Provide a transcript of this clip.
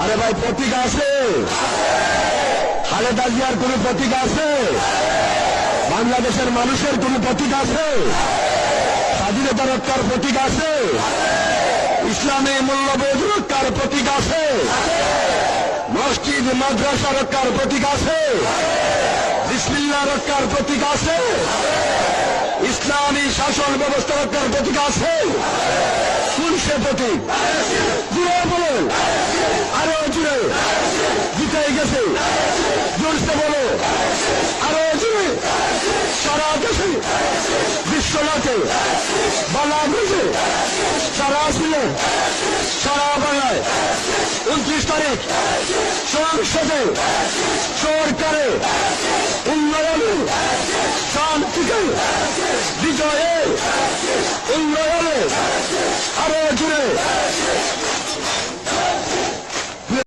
আরে ভাই, প্রতীক আছে। খালেদা জিয়ার কোন প্রতীক আছে? বাংলাদেশের মানুষের কোন প্রতীক আছে? স্বাধীনতা রক্ষার প্রতীক আছে? ইসলামী মূল্যবোধ রক্ষার প্রতীক আছে? মসজিদ, মাদ্রাসা রক্ষার প্রতীক আছে? বিসমিল্লা রক্ষার প্রতীক আছে। ইসলামী শাসন ব্যবস্থা রক্ষার প্রতীক আছে। কোন সে প্রতীক। জুড়ে বলো। আরও জুড়ে জিতে গেছে। জোরসে বলো। আরও জুড়ে সারা দেশে বিশ্বনাথে বাংলাদেশে সংসদে সরকারে উন্নয়নে শান্তিকে বিজয়ে